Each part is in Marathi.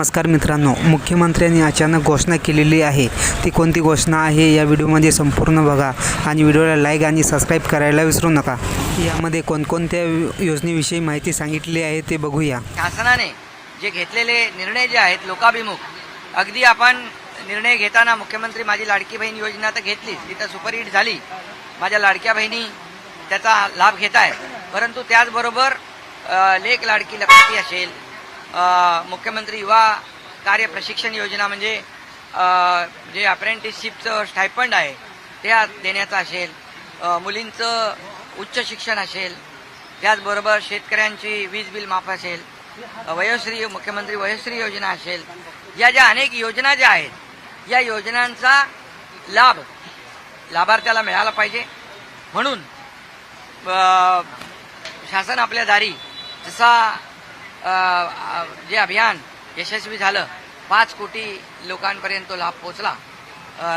नमस्कार मित्रांनो मुख्यमंत्र्यांनी अचानक घोषणा केलेली आहे. ती कोणती घोषणा आहे या व्हिडिओमध्ये संपूर्ण बघा आणि व्हिडिओला लाईक आणि सबस्क्राईब करायला विसरू नका. यामध्ये कोणकोणत्या योजनेविषयी माहिती सांगितली आहे ते बघूया. शासनाने जे घेतलेले निर्णय जे आहेत लोकाभिमुख अगदी आपण निर्णय घेताना मुख्यमंत्री माझी लाडकी बहीण योजना तर घेतलीच ती तर सुपरहिट झाली. माझ्या लाडक्या बहिणी त्याचा लाभ घेत आहे परंतु त्याचबरोबर लेख लाडकी लक्ष्मी असेल मुख्यमंत्री युवा कार्य प्रशिक्षण योजना म्हणजे जे अप्रेंटिसशिपचं स्टायफंड आहे ते देण्याचं असेल मुलींचं उच्च शिक्षण असेल त्याचबरोबर शेतकऱ्यांची वीज बिल माफ असेल वयोश्री मुख्यमंत्री वयोश्री योजना असेल या ज्या अनेक योजना ज्या आहेत या योजनांचा लाभ लाभार्थ्याला मिळाला पाहिजे. म्हणून शासन आपल्या दारी जसा जे अभियान यशस्वी झालं पाच कोटी लोकांपर्यंत तो लाभ पोचला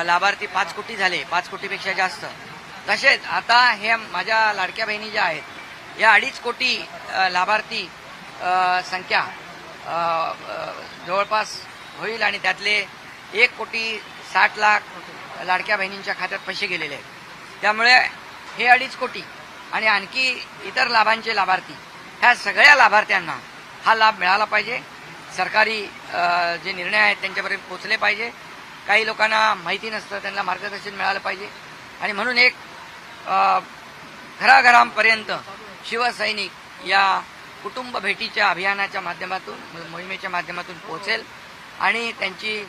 लाभार्थी पाच कोटी झाले पाच कोटीपेक्षा जास्त. तसेच आता हे माझ्या लाडक्या बहिणी ज्या आहेत या अडीच कोटी लाभार्थी संख्या जवळपास होईल आणि त्यातले एक कोटी साठ लाख लाडक्या बहिणींच्या खात्यात पैसे गेलेले आहेत. त्यामुळे हे अडीच कोटी आणि आणखी इतर लाभांचे लाभार्थी ह्या सगळ्या लाभार्थ्यांना हा लाभ मिळाला पाहिजे. सरकारी जे निर्णय आहेत त्यांच्यापर्यंत पोचले पाहिजे. काही लोकांना माहिती नसतं त्यांना मार्गदर्शन मिळालं पाहिजे. आणि म्हणून एक घराघरांपर्यंत शिवसैनिक या कुटुंब भेटीच्या अभियानाच्या माध्यमातून मोहिमेच्या माध्यमातून पोहोचेल. आणि त्यांची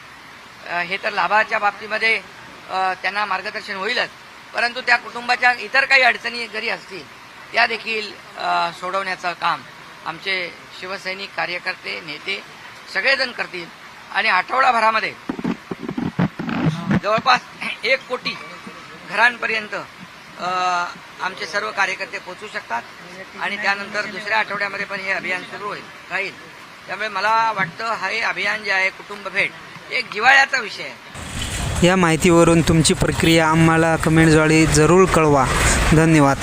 हे तर लाभाच्या बाबतीमध्ये त्यांना मार्गदर्शन होईलच. परंतु त्या कुटुंबाच्या इतर काही अडचणी जरी असतील त्या देखील सोडवण्याचं काम आमचे शिवसैनिक कार्यकर्ते नेते सगळेजण करतील. आणि आठवडाभरामध्ये जवळपास एक कोटी घरांपर्यंत आमचे सर्व कार्यकर्ते पोहोचू शकतात. आणि त्यानंतर दुसऱ्या आठवड्यामध्ये पण हे अभियान सुरू होईल राहील. त्यामुळे मला वाटतं हे अभियान जे आहे कुटुंब भेट एक जिवाळ्याचा विषय आहे. या माहितीवरून तुमची प्रक्रिया आम्हाला कमेंटद्वारे जरूर कळवा. धन्यवाद.